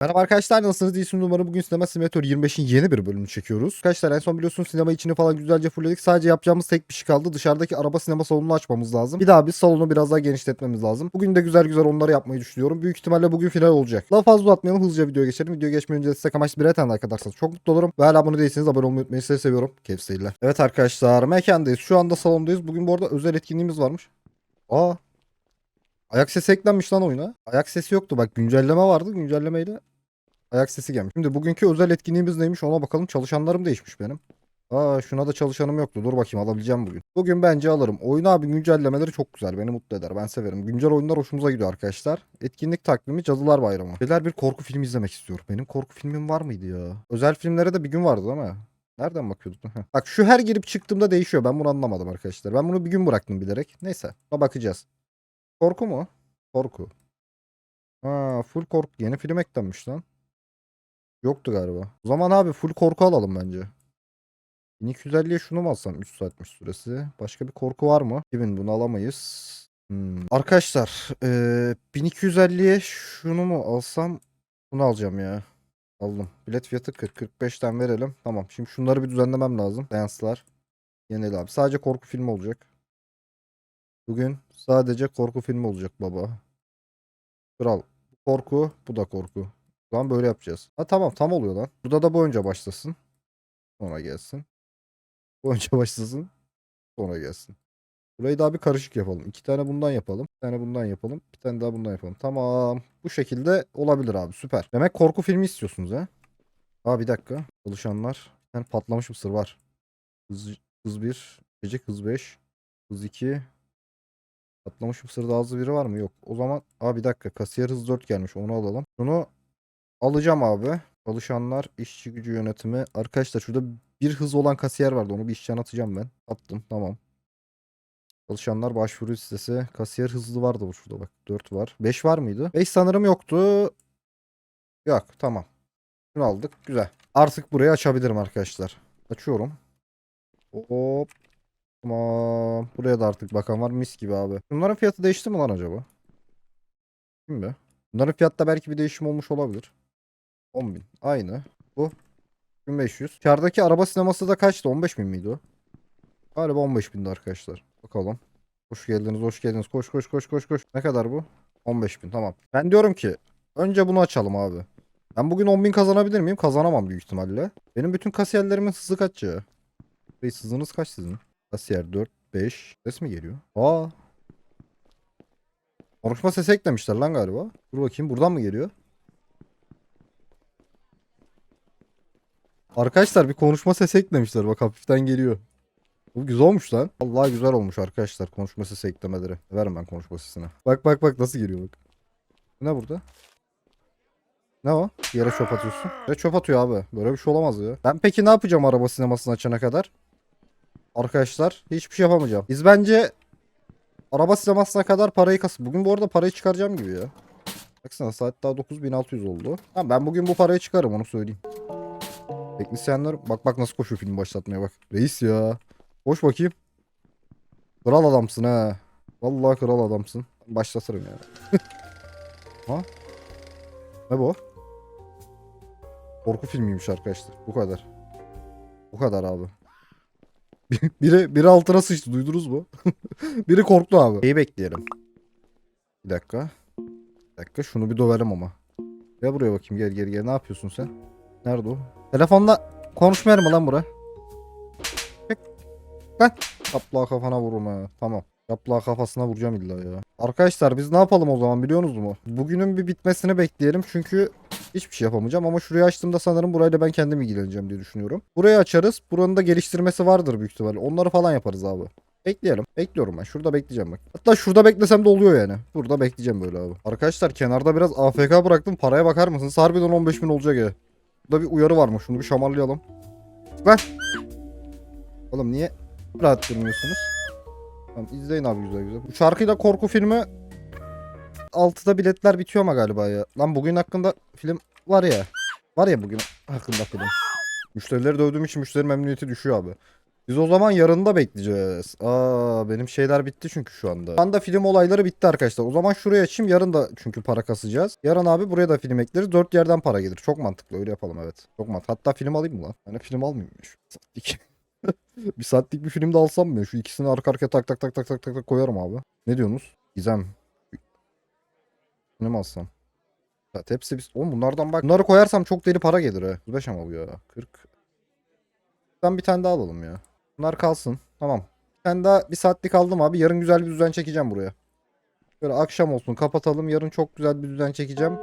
Merhaba arkadaşlar nasılsınız? İyisiniz umarım. Bugün Sinema Simulator 25'in yeni bir bölümünü çekiyoruz. Arkadaşlar en son biliyorsunuz sinema içini falan güzelce fullledik. Sadece yapacağımız tek bir şey kaldı. Dışarıdaki araba sinema salonunu açmamız lazım. Bir daha biz salonu biraz daha genişletmemiz lazım. Bugün de güzel güzel onları yapmayı düşünüyorum. Büyük ihtimalle bugün final olacak. Daha fazla uzatmayalım. Hızlıca videoya geçelim. Videoya geçmeden önce size amaçlı birer tane like çok mutlu olurum. Ve hala abone değilseniz abone olmayı unutmayın. Sizi seviyorum. Keyif. Evet arkadaşlar mekandayız. Şu anda salondayız. Bugün bu arada özel etkinliğimiz varmış. Aa Ayak sesi eklenmiş lan oyuna. Ayak sesi yoktu bak güncelleme vardı. Güncellemeyle ayak sesi gelmiş. Şimdi bugünkü özel etkinliğimiz neymiş ona bakalım. Çalışanlarım değişmiş benim. Aa şuna da çalışanım yoktu. Dur bakayım alabileceğim bugün. Bugün bence alırım. Oyun abi güncellemeleri çok güzel. Beni mutlu eder. Ben severim. Güncel oyunlar hoşumuza gidiyor arkadaşlar. Etkinlik takvimi Cadılar Bayramı. Şeyler bir korku filmi izlemek istiyorum. Benim korku filmim var mıydı ya? Özel filmlere de bir gün vardı değil mi? Nereden bakıyorduk? Heh. Bak şu her girip çıktığımda değişiyor. Ben bunu anlamadım arkadaşlar. Ben bunu bir gün bıraktım bilerek. Neyse. Buna bakacağız. Korku mu? Korku. Ha, full korku. Yeni film eklenmiş lan. Yoktu galiba. O zaman abi full korku alalım bence. 1250'ye şunu mu alsam? 3 saatmiş süresi. Başka bir korku var mı? Kimin bunu alamayız. Hmm. Arkadaşlar eee 1250'ye şunu mu alsam? Bunu alacağım ya. Aldım. Bilet fiyatı 40-45'ten verelim. Tamam. Şimdi şunları bir düzenlemem lazım. Seanslar. Yenile abi. Sadece korku filmi olacak. Bugün sadece korku filmi olacak baba. Kral. Korku, bu da korku. Lan böyle yapacağız. Ha tamam tam oluyor lan. Burada da önce başlasın. Sonra gelsin. Önce başlasın. Sonra gelsin. Burayı daha bir karışık yapalım. İki tane bundan yapalım. Bir tane bundan yapalım. Bir tane daha bundan yapalım. Tamam. Bu şekilde olabilir abi. Süper. Demek korku filmi istiyorsunuz ha? Aa bir dakika. Çalışanlar. Bir tane patlamış mısır var. Hız, hız 1. Gecek hız 5. Hız 2. Patlamış mısır daha hızlı biri var mı? Yok. O zaman aa bir dakika. Kasiyer hız 4 gelmiş. Onu alalım. Bunu alacağım abi. Çalışanlar, işçi gücü yönetimi. Arkadaşlar şurada bir hız olan kasiyer vardı. Onu bir işten atacağım ben. Attım. Tamam. Çalışanlar başvuru listesi. Kasiyer hızlı vardı bu şurada bak. 4 var. 5 var mıydı? 5 sanırım yoktu. Yok. Tamam. Şunu aldık. Güzel. Artık burayı açabilirim arkadaşlar. Açıyorum. Hop. Tamam. Buraya da artık bakan var. Mis gibi abi. Bunların fiyatı değişti mi lan acaba? Kim be? Bunların fiyatta belki bir değişim olmuş olabilir. 10.000. Aynı. Bu 1500. Kardaki araba sineması da kaçtı? 15.000 miydi o? Galiba 15.000'di arkadaşlar. Bakalım. Hoş geldiniz, hoş geldiniz. Koş koş koş koş koş. Ne kadar bu? 15.000 tamam. Ben diyorum ki önce bunu açalım abi. Ben bugün 10.000 kazanabilir miyim? Kazanamam büyük ihtimalle. Benim bütün kasiyerlerimin hızı kaç ya? Reis hızınız kaç sizin? Kasiyer 4, 5. Ses mi geliyor? Aa. Konuşma sesi eklemişler lan galiba. Dur bakayım buradan mı geliyor? Arkadaşlar bir konuşma sesi eklemişler. Bak hafiften geliyor. Bu güzel olmuş lan. Allah güzel olmuş arkadaşlar konuşma sesi eklemeleri. Verim ben konuşma sesine. Bak bak bak nasıl geliyor bak. Ne burada? Ne o? Yere çöp atıyorsun. Yere çöp atıyor abi. Böyle bir şey olamaz ya. Ben peki ne yapacağım araba sinemasını açana kadar? Arkadaşlar hiçbir şey yapamayacağım. Biz bence araba sinemasına kadar parayı kas. Bugün bu arada parayı çıkaracağım gibi ya. Baksana saat daha 9600 oldu. Tamam ben bugün bu parayı çıkarım onu söyleyeyim. Teknisyenler bak bak nasıl koşuyor film başlatmaya bak. Reis ya. Koş bakayım. Kral adamsın ha. Vallahi kral adamsın. Başlatırım ya. ha? Ne bu? Korku filmiymiş arkadaşlar. Bu kadar. Bu kadar abi. biri, biri altına sıçtı duydunuz mu? biri korktu abi. Neyi bekleyelim? Bir dakika. Bir dakika şunu bir döverim ama. Gel buraya bakayım gel gel gel. Ne yapıyorsun sen? Nerede o? Telefonla konuşmayalım mı lan bura? Çek. Lan. Kaplağı kafana vururum ha. Tamam. Kaplağı kafasına vuracağım illa ya. Arkadaşlar biz ne yapalım o zaman biliyorsunuz mu? Bugünün bir bitmesini bekleyelim çünkü hiçbir şey yapamayacağım ama şurayı açtığımda sanırım burayla ben kendim ilgileneceğim diye düşünüyorum. Burayı açarız. Buranın da geliştirmesi vardır büyük ihtimalle. Onları falan yaparız abi. Bekleyelim. Bekliyorum ben. Şurada bekleyeceğim bak. Hatta şurada beklesem de oluyor yani. Burada bekleyeceğim böyle abi. Arkadaşlar kenarda biraz AFK bıraktım. Paraya bakar mısınız? Harbiden 15 bin olacak ya. Burada bir uyarı varmış. Şunu bir şamarlayalım. Lan. Oğlum niye rahat durmuyorsunuz? Tamam izleyin abi güzel güzel. Bu şarkıyla korku filmi 6'da biletler bitiyor ama galiba ya. Lan bugün hakkında film var ya. Var ya bugün hakkında film. Müşterileri dövdüğüm için müşteri memnuniyeti düşüyor abi. Biz o zaman yarın da bekleyeceğiz. Aa benim şeyler bitti çünkü şu anda. Şu anda film olayları bitti arkadaşlar. O zaman şuraya açayım. Yarın da çünkü para kasacağız. Yarın abi buraya da film ekleriz. Dört yerden para gelir. Çok mantıklı. Öyle yapalım evet. Çok mantıklı. Hatta film alayım mı lan? Hani film almayayım mı? Saatlik. bir saatlik bir film de alsam mı? Şu ikisini arka arkaya tak tak tak tak tak tak tak koyarım abi. Ne diyorsunuz? Gizem. Ne mi alsam? Ya hepsi biz... Oğlum bunlardan bak. Bunları koyarsam çok deli para gelir ha. 35 ama bu ya. 40. Ben bir tane daha alalım ya. Bunlar kalsın. Tamam. Tane daha bir saatlik aldım abi. Yarın güzel bir düzen çekeceğim buraya. Böyle akşam olsun kapatalım. Yarın çok güzel bir düzen çekeceğim.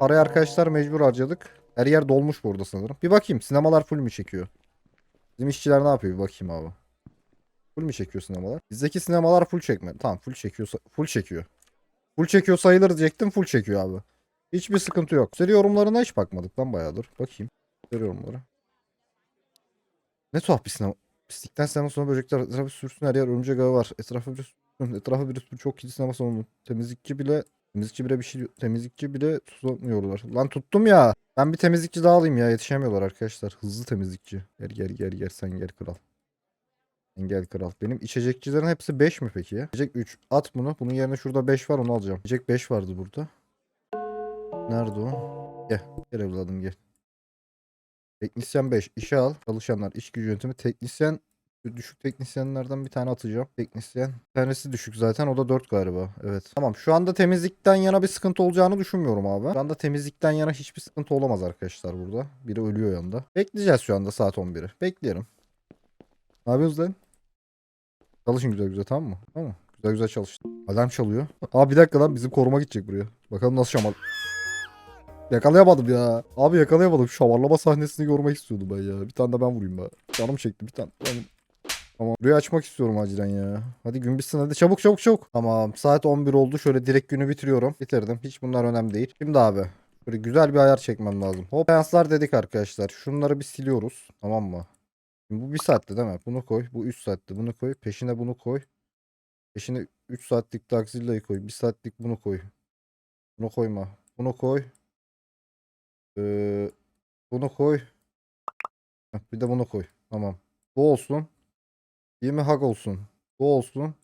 Parayı arkadaşlar mecbur harcadık. Her yer dolmuş burada sanırım. Bir bakayım sinemalar full mü çekiyor? Bizim işçiler ne yapıyor bir bakayım abi. Full mü çekiyor sinemalar? Bizdeki sinemalar full çekmedi. Tamam full çekiyorsa full çekiyor. Full çekiyor sayılır diyecektim. Full çekiyor abi. Hiçbir sıkıntı yok. Seri yorumlarına hiç bakmadık lan bayağıdır. Bakayım. Seri yorumları. Ne tuhaf bir sinema. Pislikten sinema sonra böcekler etrafı sürsün her yer örümcek ağı var. Etrafı bir sürsün. Etrafı bir sürü çok kişi sinema salonu. Temizlikçi bile temizlikçi bile bir şey temizlikçi bile tutamıyorlar. Lan tuttum ya. Ben bir temizlikçi daha alayım ya. Yetişemiyorlar arkadaşlar. Hızlı temizlikçi. Gel gel gel gel sen gel kral. Sen gel kral. Benim içecekçilerin hepsi 5 mi peki ya? İçecek 3. At bunu. Bunun yerine şurada 5 var onu alacağım. İçecek 5 vardı burada. Nerede o? Gel. Gel evladım gel. Teknisyen 5. İşe al. Çalışanlar. iş gücü yönetimi. Teknisyen düşük teknisyenlerden bir tane atacağım. Teknisyen. Bir tanesi düşük zaten. O da 4 galiba. Evet. Tamam. Şu anda temizlikten yana bir sıkıntı olacağını düşünmüyorum abi. Şu anda temizlikten yana hiçbir sıkıntı olamaz arkadaşlar burada. Biri ölüyor yanında. Bekleyeceğiz şu anda saat 11'i. Bekleyelim. Ne yapıyorsunuz lan? Çalışın güzel güzel tamam mı? Tamam mı? Güzel güzel çalışın. Alarm çalıyor. Aa bir dakika lan bizim koruma gidecek buraya. Bakalım nasıl şamal. Yakalayamadım ya. Abi yakalayamadım. Şamarlama sahnesini görmek istiyordum ben ya. Bir tane de ben vurayım be. Canım çekti bir tane. Benim- Tamam. Burayı açmak istiyorum acilen ya. Hadi gün bitsin hadi çabuk çabuk çabuk. Tamam saat 11 oldu. Şöyle direkt günü bitiriyorum. Bitirdim. Hiç bunlar önemli değil. Şimdi abi. Böyle güzel bir ayar çekmem lazım. Hop fayanslar dedik arkadaşlar. Şunları bir siliyoruz. Tamam mı? Şimdi bu bir saatte değil mi? Bunu koy. Bu 3 saatte. Bunu koy. Peşine bunu koy. Peşine 3 saatlik Daxilla'yı koy. 1 saatlik bunu koy. Bunu koyma. Bunu koy. Ee, bunu koy. Bir de bunu koy. Tamam. Bu olsun. 20 hag olsun. Bu olsun.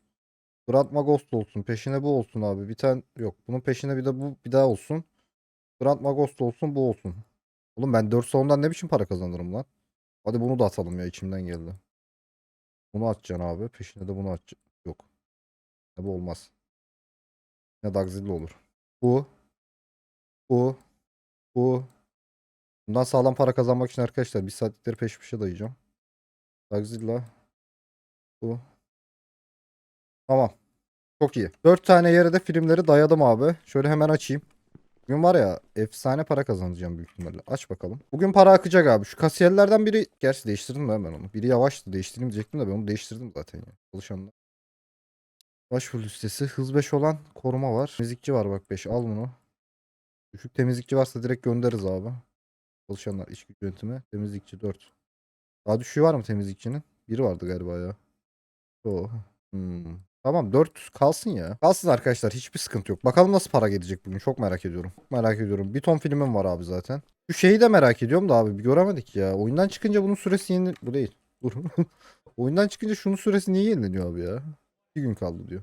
Grand Magost olsun. Peşine bu olsun abi. Bir tane yok. Bunun peşine bir de bu bir daha olsun. Grand Magost olsun bu olsun. Oğlum ben 4 salondan ne biçim para kazanırım lan? Hadi bunu da atalım ya içimden geldi. Bunu atacaksın abi. Peşine de bunu atacaksın. Yok. Ya bu olmaz. Ne Dagzilla olur. Bu. Bu. Bu. Bundan sağlam para kazanmak için arkadaşlar bir saatlikleri peş peşe dayayacağım. Dagzilla. Bu. Tamam. Çok iyi. 4 tane yere de filmleri dayadım abi. Şöyle hemen açayım. Bugün var ya efsane para kazanacağım büyük ihtimalle. Aç bakalım. Bugün para akacak abi. Şu kasiyerlerden biri gerçi değiştirdim ben ben onu. Biri yavaştı değiştireyim diyecektim de ben onu değiştirdim zaten ya. Çalışanlar. Başvuru listesi. Hız 5 olan koruma var. Temizlikçi var bak 5. Al bunu. Düşük temizlikçi varsa direkt göndeririz abi. Çalışanlar iş gücü yönetimi. Temizlikçi 4. Daha düşüğü var mı temizlikçinin? Biri vardı galiba ya. O. Hmm. Tamam 4 kalsın ya. Kalsın arkadaşlar hiçbir sıkıntı yok. Bakalım nasıl para gelecek bugün çok merak ediyorum. Çok merak ediyorum. Bir ton filmim var abi zaten. Şu şeyi de merak ediyorum da abi bir göremedik ya. Oyundan çıkınca bunun süresi yeni... Bu değil. Dur. Oyundan çıkınca şunun süresi niye yenileniyor abi ya? Bir gün kaldı diyor.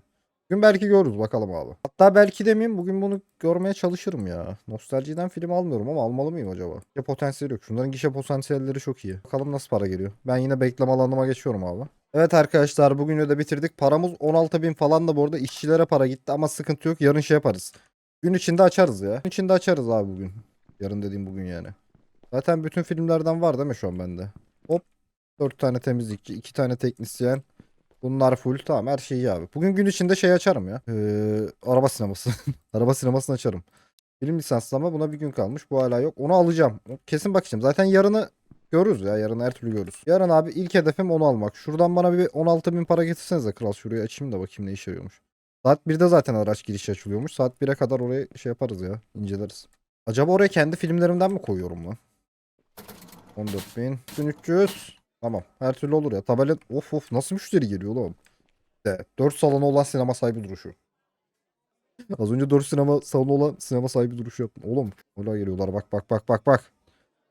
Bugün belki görürüz bakalım abi. Hatta belki demeyeyim bugün bunu görmeye çalışırım ya. Nostaljiden film almıyorum ama almalı mıyım acaba? Gişe potansiyeli yok. Şunların gişe potansiyelleri çok iyi. Bakalım nasıl para geliyor. Ben yine bekleme alanıma geçiyorum abi. Evet arkadaşlar bugünü de bitirdik. Paramız 16 bin falan da bu arada işçilere para gitti ama sıkıntı yok. Yarın şey yaparız. Gün içinde açarız ya. Gün içinde açarız abi bugün. Yarın dediğim bugün yani. Zaten bütün filmlerden var değil mi şu an bende? Hop. 4 tane temizlikçi, 2 tane teknisyen. Bunlar full. Tamam her şey iyi abi. Bugün gün içinde şey açarım ya. Ee, araba sineması. araba sinemasını açarım. Film lisanslama buna bir gün kalmış. Bu hala yok. Onu alacağım. Kesin bakacağım. Zaten yarını görürüz ya. Yarın her türlü görürüz. Yarın abi ilk hedefim onu almak. Şuradan bana bir 16 bin para getirsenize kral. Şurayı açayım da bakayım ne işe yarıyormuş. Saat 1'de zaten araç girişi açılıyormuş. Saat 1'e kadar oraya şey yaparız ya. inceleriz. Acaba oraya kendi filmlerimden mi koyuyorum lan? 14 bin. 1300. Tamam. Her türlü olur ya. Tabela of of nasıl müşteri geliyor oğlum? De, 4 salonu olan sinema sahibi duruşu. Az önce 4 sinema salonu olan sinema sahibi duruşu yaptım. Oğlum hala geliyorlar. Bak bak bak bak bak.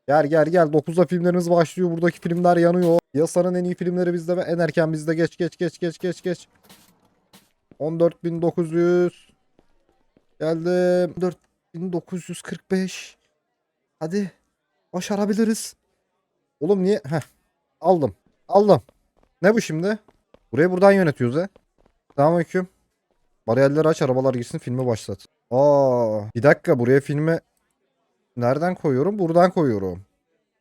Gel gel gel 9'da filmlerimiz başlıyor. Buradaki filmler yanıyor. Yasanın en iyi filmleri bizde ve en erken bizde. Geç geç geç geç geç geç. 14.900. Geldim. 4.945. Hadi. Başarabiliriz. Oğlum niye? Heh. Aldım. Aldım. Ne bu şimdi? Burayı buradan yönetiyoruz he. Selamünaleyküm. Bariyerleri aç arabalar girsin filmi başlat. Aa, bir dakika buraya filmi nereden koyuyorum? Buradan koyuyorum.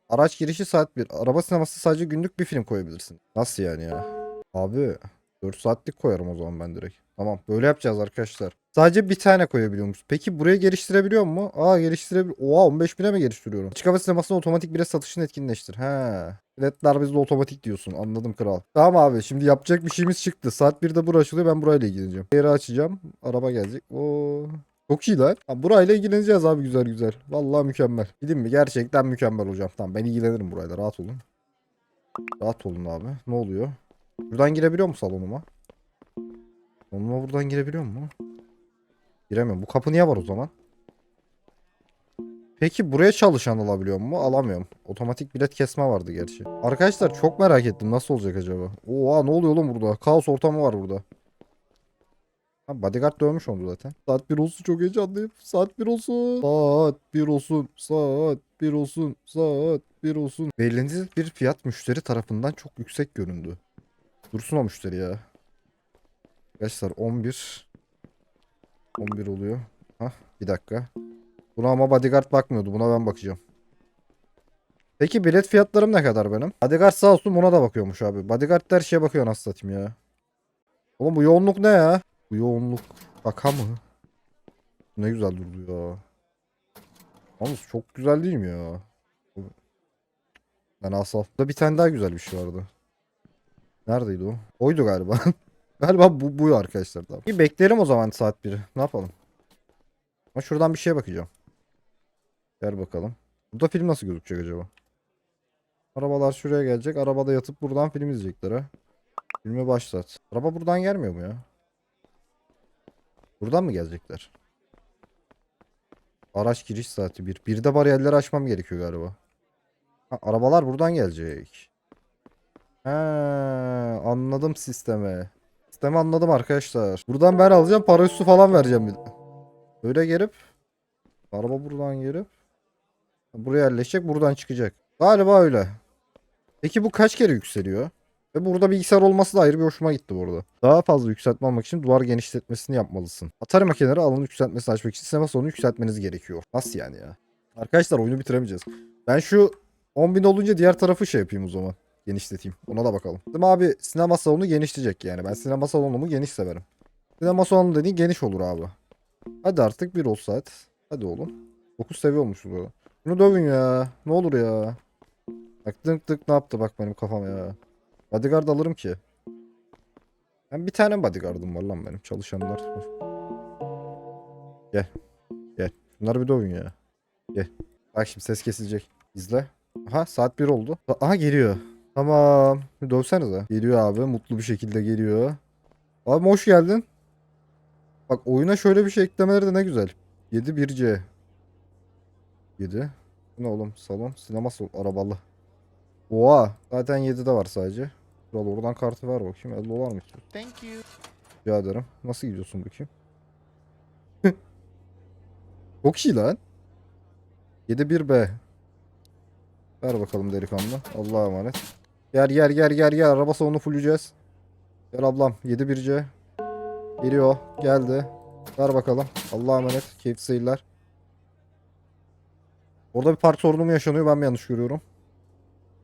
Araç girişi saat 1. Araba sineması sadece günlük bir film koyabilirsin. Nasıl yani ya? Abi 4 saatlik koyarım o zaman ben direkt. Tamam böyle yapacağız arkadaşlar. Sadece bir tane koyabiliyormuş. Peki buraya geliştirebiliyor mu? Aa geliştirebiliyor. Oha 15 bine mi geliştiriyorum? Açık hava sinemasında otomatik bilet satışını etkinleştir. He. Biletler bizde otomatik diyorsun. Anladım kral. Tamam abi şimdi yapacak bir şeyimiz çıktı. Saat 1'de bura açılıyor ben burayla ilgileneceğim. Yeri açacağım. Araba gelecek. Oo. Çok iyi lan. Ha, burayla ilgileneceğiz abi güzel güzel. Vallahi mükemmel. Gidin mi? Gerçekten mükemmel hocam. Tamam ben ilgilenirim burayla. Rahat olun. Rahat olun abi. Ne oluyor? Buradan girebiliyor mu salonuma? Salonuma buradan girebiliyor mu? Giremiyorum. Bu kapı niye var o zaman? Peki buraya çalışan alabiliyor mu? Alamıyorum. Otomatik bilet kesme vardı gerçi. Arkadaşlar çok merak ettim. Nasıl olacak acaba? Oha ne oluyor oğlum burada? Kaos ortamı var burada. Ha, bodyguard dövmüş onu zaten. Saat 1 olsun çok heyecanlıyım. Saat 1 olsun. Saat 1 olsun. Saat 1 olsun. Saat 1 olsun. Belirlendiği bir fiyat müşteri tarafından çok yüksek göründü. Dursun o müşteri ya. Arkadaşlar 11. 11 oluyor. Hah bir dakika. Buna ama bodyguard bakmıyordu. Buna ben bakacağım. Peki bilet fiyatlarım ne kadar benim? Bodyguard sağ olsun buna da bakıyormuş abi. Bodyguard da her şeye bakıyor nasıl satayım ya. Oğlum bu yoğunluk ne ya? Bu yoğunluk baka mı? Ne güzel durdu ya. Yalnız çok güzel değil mi ya? Ben Asaf'ta bir tane daha güzel bir şey vardı. Neredeydi o? Oydu galiba. galiba bu, bu arkadaşlar. Tamam. Bir bekleyelim o zaman saat 1'i. Ne yapalım? Ama şuradan bir şeye bakacağım. Gel bakalım. Burada film nasıl gözükecek acaba? Arabalar şuraya gelecek. Arabada yatıp buradan film izleyecekler ha. Filmi başlat. Araba buradan gelmiyor mu ya? Buradan mı gelecekler? Araç giriş saati 1. Bir de bariyerleri açmam gerekiyor galiba. Ha, arabalar buradan gelecek. He, anladım sistemi. Sistemi anladım arkadaşlar. Buradan ben alacağım para üstü falan vereceğim. bir de. Böyle gelip araba buradan gelip buraya yerleşecek buradan çıkacak. Galiba öyle. Peki bu kaç kere yükseliyor? Ve burada bilgisayar olması da ayrı bir hoşuma gitti burada. Daha fazla yükseltme almak için duvar genişletmesini yapmalısın. Atari makineleri alanı yükseltmesini açmak için sinema salonu yükseltmeniz gerekiyor. Nasıl yani ya? Arkadaşlar oyunu bitiremeyeceğiz. Ben şu 10.000 olunca diğer tarafı şey yapayım o zaman. Genişleteyim. Ona da bakalım. Değil mi abi sinema salonu genişleyecek yani. Ben sinema salonumu geniş severim. Sinema salonu dediğin geniş olur abi. Hadi artık bir ol saat. Hadi oğlum. 9 seviye olmuş bu. Bunu dövün ya. Ne olur ya. Bak tık tık ne yaptı bak benim kafam ya. Bodyguard alırım ki. Ben bir tane bodyguardım var lan benim çalışanlar. Gel. Gel. Şunları bir dövün ya. Gel. Bak şimdi ses kesilecek. İzle. Aha saat 1 oldu. Aha geliyor. Tamam. Dövsenize. Geliyor abi. Mutlu bir şekilde geliyor. Abi hoş geldin. Bak oyuna şöyle bir şey eklemeleri de ne güzel. 7 1C. 7. Bu Ne oğlum salon sinema salon arabalı. Oha zaten 7'de var sadece. Kral oradan kartı ver bakayım 50 dolar mı istiyorsun? Thank you. Rica ederim. Nasıl gidiyorsun bakayım? Çok iyi lan. 7-1B. Ver bakalım delikanlı. Allah'a emanet. Yer yer yer yer yer. Araba salonu fulleyeceğiz. Gel ablam. 7-1C. Geliyor. Geldi. Ver bakalım. Allah'a emanet. Keyifli seyirler. Orada bir park sorunu mu yaşanıyor? Ben mi yanlış görüyorum?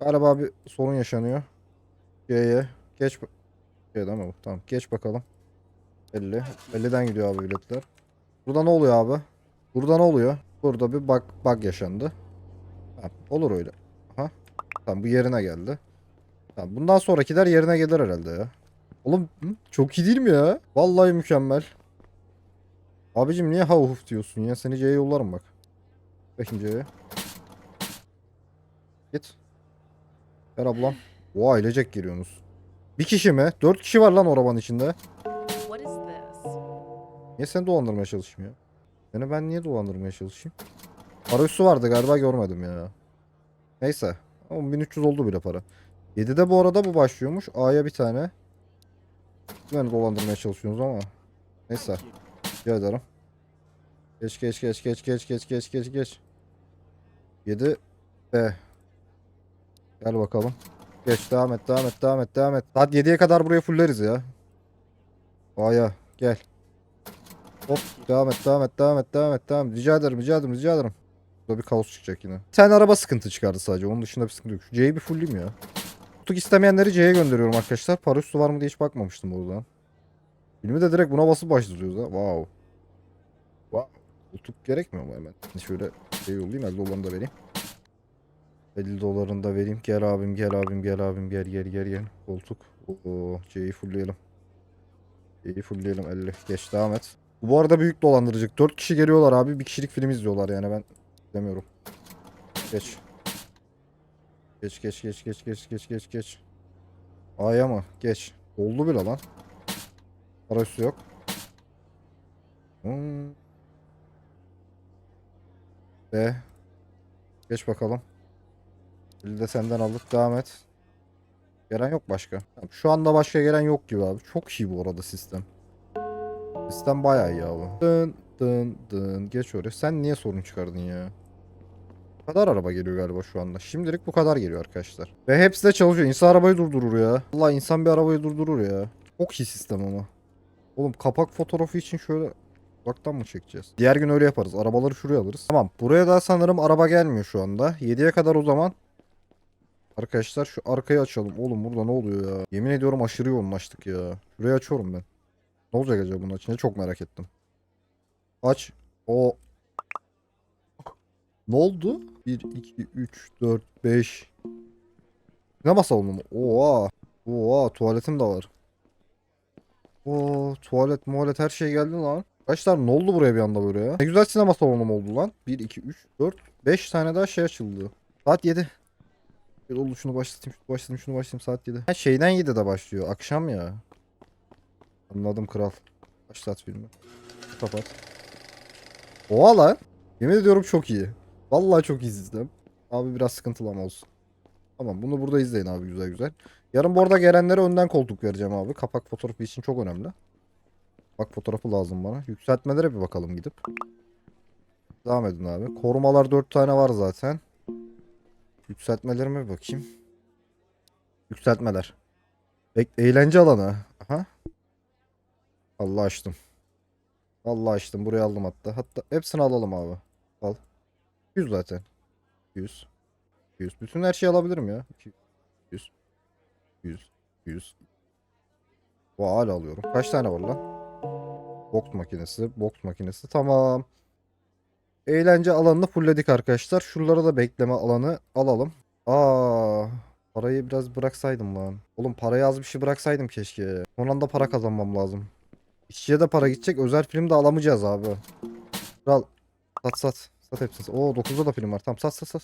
Galiba bir sorun yaşanıyor. G'ye. Geç. Değil mi bu? Tamam. Geç bakalım. 50. 50'den gidiyor abi biletler. Burada ne oluyor abi? Burada ne oluyor? Burada bir bug, bug yaşandı. Tamam, olur öyle. Aha. Tamam bu yerine geldi. Tamam, bundan sonrakiler yerine gelir herhalde ya. Oğlum çok iyi değil mi ya? Vallahi mükemmel. Abicim niye ha uf diyorsun ya? Seni C'ye yollarım bak. Bakayım C'ye. Git. Ver ablam. Oha ailecek geliyorsunuz. Bir kişi mi? Dört kişi var lan arabanın içinde. Niye seni dolandırmaya çalışayım ya? Seni ben niye dolandırmaya çalışayım? Para üssü vardı galiba görmedim ya. Neyse. 10.300 oldu bile para. 7'de bu arada bu başlıyormuş. A'ya bir tane. Beni dolandırmaya çalışıyorsunuz ama. Neyse. Rica ederim. Geç geç geç geç geç geç geç geç geç. 7 B. Gel bakalım. Geç devam et devam et devam et devam et. Saat 7'ye kadar burayı fulleriz ya. A'ya gel. Hop devam et devam et devam et devam et devam. Rica ederim rica ederim rica ederim. Burada bir kaos çıkacak yine. Bir tane araba sıkıntı çıkardı sadece. Onun dışında bir sıkıntı yok. Şu C'yi bir fullleyeyim ya. Kutuk istemeyenleri C'ye gönderiyorum arkadaşlar. Para üstü var mı diye hiç bakmamıştım buradan. Filmi de direkt buna basıp başlıyoruz ha. Wow. Wow. Kutuk gerekmiyor mu hemen? Şöyle şey yollayayım 50 dolarını da vereyim. 50 dolarını da vereyim. Gel abim gel abim gel abim gel gel gel gel. Koltuk. Oo, C'yi fullleyelim. C'yi fullleyelim 50. Geç devam et. Bu arada büyük dolandırıcılık. 4 kişi geliyorlar abi. Bir kişilik film izliyorlar yani ben demiyorum. Geç. Geç geç geç geç geç geç geç geç. A'ya mı? Geç. Oldu bile lan. Para üstü yok. Hmm. B. Geç bakalım. Bir de senden aldık. Devam et. Gelen yok başka. Şu anda başka gelen yok gibi abi. Çok iyi bu arada sistem. Sistem bayağı iyi abi. Dın dın dın. Geç oraya. Sen niye sorun çıkardın ya? Bu kadar araba geliyor galiba şu anda. Şimdilik bu kadar geliyor arkadaşlar. Ve hepsi de çalışıyor. İnsan arabayı durdurur ya. Allah insan bir arabayı durdurur ya. Çok iyi sistem ama. Oğlum kapak fotoğrafı için şöyle uzaktan mı çekeceğiz? Diğer gün öyle yaparız. Arabaları şuraya alırız. Tamam. Buraya da sanırım araba gelmiyor şu anda. 7'ye kadar o zaman. Arkadaşlar şu arkayı açalım. Oğlum burada ne oluyor ya? Yemin ediyorum aşırı yoğunlaştık ya. Şurayı açıyorum ben. Ne olacak acaba bunun içinde? Çok merak ettim. Aç. O. Ne oldu? 1, 2, 3, 4, 5. Ne salonu mu? Oha. Oha tuvaletim de var. Oo tuvalet muhalet her şey geldi lan. Arkadaşlar ne oldu buraya bir anda böyle ya? Ne güzel sinema salonum oldu lan. 1, 2, 3, 4, 5 tane daha şey açıldı. Saat 7. Bir oldu şunu başlatayım, şunu başlatayım, şunu başlatayım saat 7. Ha, şeyden 7'de başlıyor. Akşam ya. Anladım kral. Başlat filmi. Kapat. Oha lan. Yemin ediyorum çok iyi. Vallahi çok sistem. Abi biraz sıkıntılı ama olsun. Tamam bunu burada izleyin abi güzel güzel. Yarın bu arada gelenlere önden koltuk vereceğim abi. Kapak fotoğrafı için çok önemli. Bak fotoğrafı lazım bana. Yükseltmelere bir bakalım gidip. Devam edin abi. Korumalar 4 tane var zaten. Yükseltmelerime bir bakayım. Yükseltmeler. Bek eğlence alanı. Aha. Allah açtım. Allah açtım. Buraya aldım hatta. Hatta hepsini alalım abi. Al. 100 zaten. 100. 100. Bütün her şeyi alabilirim ya. 100. 100. 100. Bu hala alıyorum. Kaç tane var lan? Boks makinesi. Boks makinesi. Tamam. Eğlence alanını fullledik arkadaşlar. Şuralara da bekleme alanı alalım. Aa, parayı biraz bıraksaydım lan. Oğlum parayı az bir şey bıraksaydım keşke. Son anda para kazanmam lazım. İşçiye de para gidecek. Özel film de alamayacağız abi. Kral sat sat. Sat hepsini. Oo 9'da da film var. Tamam sat sat sat.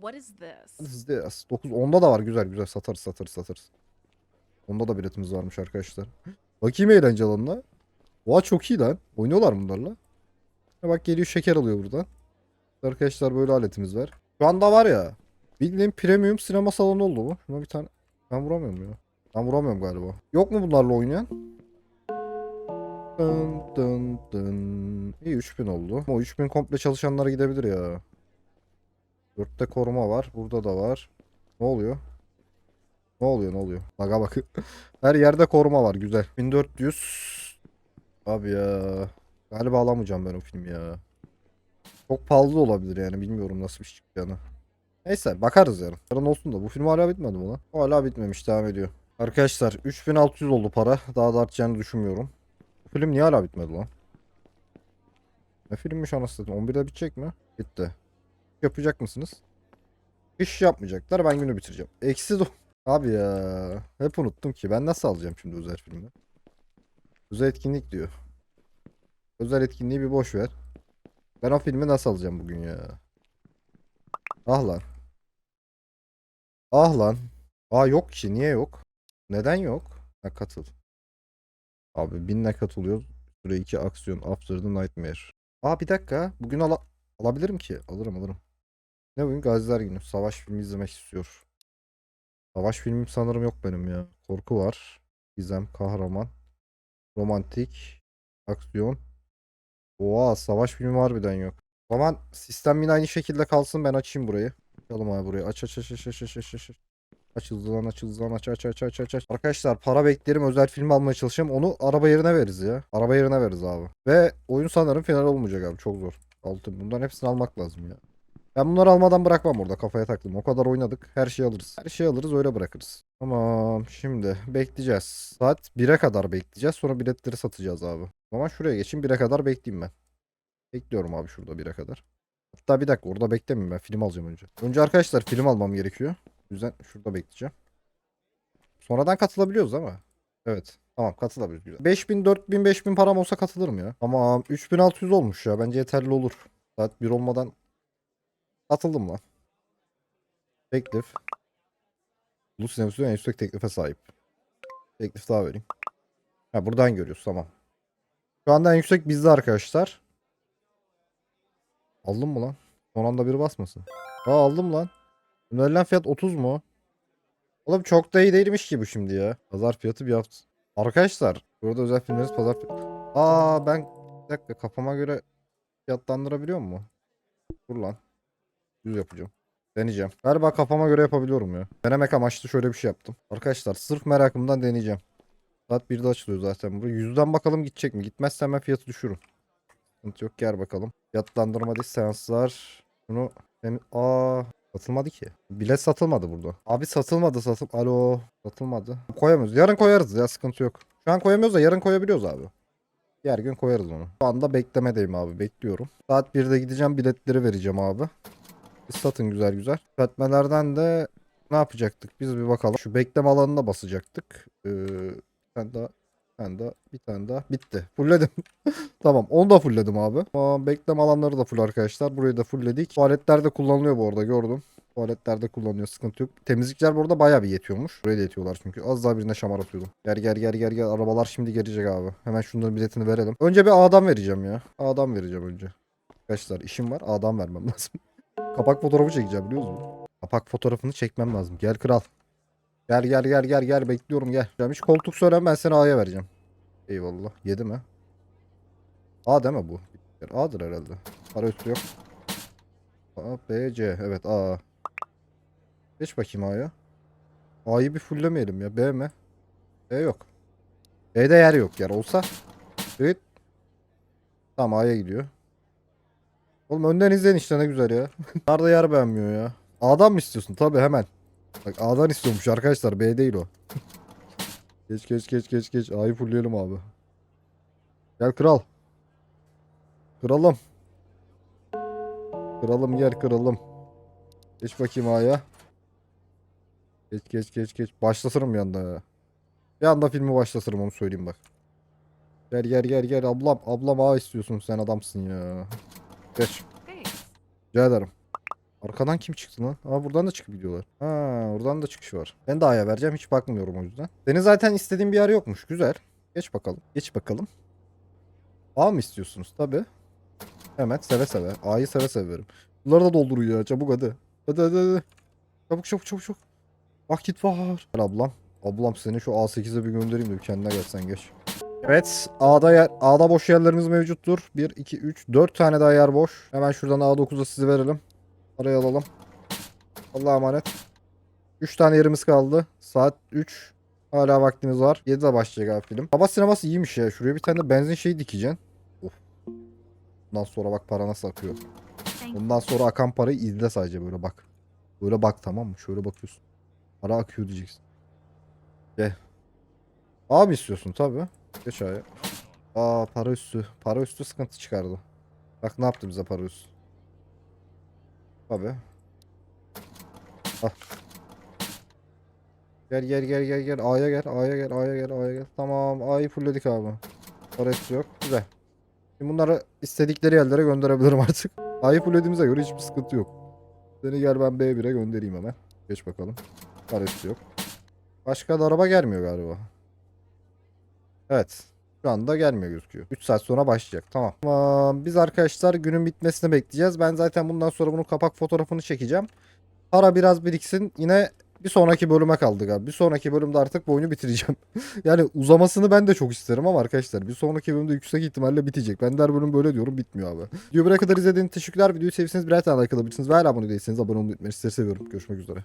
What is this? Hızlı 9 onda da var güzel güzel satarız satarız satarız. Onda da biletimiz varmış arkadaşlar. Bakayım eğlence alanına. Oha çok iyi lan. Oynuyorlar bunlarla. Ha Bak geliyor şeker alıyor buradan. Arkadaşlar böyle aletimiz var. Şu anda var ya. Bildiğin premium sinema salonu oldu bu. Şuna bir tane. Ben vuramıyorum ya. Ben vuramıyorum galiba. Yok mu bunlarla oynayan? Dın dın dın. İyi 3000 oldu. O 3000 komple çalışanlara gidebilir ya. 4'te koruma var. Burada da var. Ne oluyor? Ne oluyor ne oluyor? Baga bak. Her yerde koruma var. Güzel. 1400. Abi ya. Galiba alamayacağım ben o filmi ya. Çok pahalı da olabilir yani. Bilmiyorum nasıl bir şey çıkacağını. Neyse bakarız yarın. Yarın olsun da. Bu film hala bitmedi mi lan? Hala bitmemiş. Devam ediyor. Arkadaşlar 3600 oldu para. Daha da artacağını düşünmüyorum. Film niye hala bitmedi lan? Ne filmmiş anasını satayım? 11'de bitecek mi? Bitti. Yapacak mısınız? İş yapmayacaklar. Ben günü bitireceğim. Eksi do... Abi ya. Hep unuttum ki. Ben nasıl alacağım şimdi özel filmi? Özel etkinlik diyor. Özel etkinliği bir boş ver. Ben o filmi nasıl alacağım bugün ya? Ah lan. Ah lan. Aa yok ki. Niye yok? Neden yok? Ha katıl. Abi binle katılıyor. Süre 2 aksiyon. After the Nightmare. Aa bir dakika. Bugün ala alabilirim ki. Alırım alırım. Ne bugün Gaziler Günü. Savaş filmi izlemek istiyor. Savaş filmim sanırım yok benim ya. Korku var. Gizem, kahraman. Romantik. Aksiyon. Oha savaş filmi harbiden yok. O zaman sistem yine aynı şekilde kalsın ben açayım burayı. Açalım abi burayı. Aç aç aç aç aç aç aç aç. Aç hızlıdan aç hızlıdan aç aç aç aç aç. Arkadaşlar para beklerim özel film almaya çalışacağım. Onu araba yerine veririz ya. Araba yerine veririz abi. Ve oyun sanırım final olmayacak abi. Çok zor. Altı bunların hepsini almak lazım ya. Ben bunları almadan bırakmam orada kafaya taktım. O kadar oynadık. Her şeyi alırız. Her şeyi alırız öyle bırakırız. Tamam şimdi bekleyeceğiz. Saat 1'e kadar bekleyeceğiz. Sonra biletleri satacağız abi. O zaman şuraya geçeyim 1'e kadar bekleyeyim ben. Bekliyorum abi şurada 1'e kadar. Hatta bir dakika orada beklemeyeyim ben. Film alacağım önce. Önce arkadaşlar film almam gerekiyor. O şurada bekleyeceğim. Sonradan katılabiliyoruz ama. Evet. Tamam katılabiliriz. Güzel. 5000, 4000, 5000 param olsa katılırım ya. Tamam 3600 olmuş ya. Bence yeterli olur. Saat 1 olmadan katıldım lan. Teklif. Bu sinemasyon en yüksek teklife sahip. Teklif daha vereyim. Ha buradan görüyoruz tamam. Şu anda en yüksek bizde arkadaşlar. Aldın mı lan? Son anda biri basmasın. Aa aldım lan. Önerilen fiyat 30 mu? Oğlum çok da iyi değilmiş ki bu şimdi ya. Pazar fiyatı bir hafta. Arkadaşlar burada özel filmleriz pazar fiyatı. Aa ben bir dakika kafama göre fiyatlandırabiliyor mu? Dur lan. Düz yapacağım. Deneyeceğim. Galiba kafama göre yapabiliyorum ya. Denemek amaçlı şöyle bir şey yaptım. Arkadaşlar sırf merakımdan deneyeceğim. Saat 1'de açılıyor zaten bu. Yüzden bakalım gidecek mi? Gitmezse hemen fiyatı düşürün. Sıkıntı yok gel bakalım. Fiyatlandırma değil seanslar. Bunu aa satılmadı ki. Bilet satılmadı burada. Abi satılmadı satıl. Alo satılmadı. Koyamıyoruz. Yarın koyarız ya sıkıntı yok. Şu an koyamıyoruz da yarın koyabiliyoruz abi. Diğer gün koyarız onu. Şu anda beklemedeyim abi bekliyorum. Saat 1'de gideceğim biletleri vereceğim abi. Biz satın güzel güzel. Batman'lerden de ne yapacaktık? Biz bir bakalım. Şu bekleme alanına basacaktık. Ee, tane daha. Tane daha. Bir tane daha. Bitti. Fullledim. tamam. Onu da fullledim abi. Tamam, bekleme alanları da full arkadaşlar. Burayı da fullledik. Tuvaletlerde kullanılıyor bu arada gördüm. Tuvaletlerde kullanıyor sıkıntı yok. Temizlikçiler bu arada bayağı bir yetiyormuş. Buraya da yetiyorlar çünkü. Az daha birine şamar atıyordum. Gel gel gel gel gel. Arabalar şimdi gelecek abi. Hemen şunların biletini verelim. Önce bir A'dan vereceğim ya. A'dan vereceğim önce. Arkadaşlar işim var. A'dan vermem lazım. Kapak fotoğrafı çekeceğim biliyor musun? Kapak fotoğrafını çekmem lazım. Gel kral. Gel gel gel gel gel bekliyorum gel. Hiç koltuk söylem ben seni A'ya vereceğim. Eyvallah. Yedi mi? A değil mi bu? A'dır herhalde. Para üstü yok. A, B, C. Evet A. Geç bakayım A'ya. A'yı bir fulllemeyelim ya. B mi? B yok. B'de yer yok yer. Olsa. Evet. Tamam A'ya gidiyor. Oğlum önden izleyin işte ne güzel ya. Nerede yer beğenmiyor ya. A'dan mı istiyorsun? Tabi hemen. Bak A'dan istiyormuş arkadaşlar. B değil o. geç geç geç geç geç. A'yı fullleyelim abi. Gel kral. Kralım. Kralım gel kralım. Geç bakayım A'ya. Geç geç geç geç. Başlatırım bir anda ya. Bir anda filmi başlatırım onu söyleyeyim bak. Gel gel gel gel ablam. Ablam A istiyorsun sen adamsın ya. Geç. Rica ederim. Arkadan kim çıktı lan? Aa buradan da çıkıp gidiyorlar. Ha oradan da çıkış var. Ben de A'ya vereceğim hiç bakmıyorum o yüzden. Senin zaten istediğin bir yer yokmuş. Güzel. Geç bakalım. Geç bakalım. A mı istiyorsunuz? Tabi. Hemen seve seve. A'yı seve seve veririm. Bunları da dolduruyor ya. Çabuk hadi. Hadi hadi hadi. Çabuk çabuk çabuk çabuk. Vakit var. Gel ablam. Ablam seni şu A8'e bir göndereyim de bir kendine gelsen geç. Evet A'da yer, A'da boş yerlerimiz mevcuttur. 1, 2, 3, 4 tane daha yer boş. Hemen şuradan A9'a sizi verelim. Parayı alalım. Allah'a emanet. 3 tane yerimiz kaldı. Saat 3. Hala vaktimiz var. 7'de başlayacak abi film. Baba sineması iyiymiş ya. Şuraya bir tane de benzin şeyi dikeceksin. Of. Bundan sonra bak para nasıl akıyor. Bundan sonra akan parayı izle sadece böyle bak. Böyle bak tamam mı? Şöyle bakıyorsun. Para akıyor diyeceksin. Gel. A mı istiyorsun tabi. Geç A'ya. Aa para üstü. Para üstü sıkıntı çıkardı. Bak ne yaptı bize para üstü. Tabi. Al. Gel gel gel gel gel A'ya gel A'ya gel A'ya gel A'ya gel. Tamam A'yı fullledik abi. Üstü yok. Güzel. Şimdi bunları istedikleri yerlere gönderebilirim artık. A'yı fullediğimize göre hiçbir sıkıntı yok. Seni gel ben B1'e göndereyim hemen. Geç bakalım. Para üstü yok. Başka da araba gelmiyor galiba. Evet. Şu anda gelmiyor gözüküyor. 3 saat sonra başlayacak. Tamam. Tamam. Biz arkadaşlar günün bitmesini bekleyeceğiz. Ben zaten bundan sonra bunun kapak fotoğrafını çekeceğim. Para biraz biriksin. Yine bir sonraki bölüme kaldık abi. Bir sonraki bölümde artık bu oyunu bitireceğim. yani uzamasını ben de çok isterim ama arkadaşlar bir sonraki bölümde yüksek ihtimalle bitecek. Ben de her bölüm böyle diyorum bitmiyor abi. Videoyu buraya kadar izlediğiniz teşekkürler. Videoyu sevdiyseniz birer tane like alabilirsiniz. Ve abone değilseniz abone olmayı unutmayın. Sizleri seviyorum. Görüşmek üzere.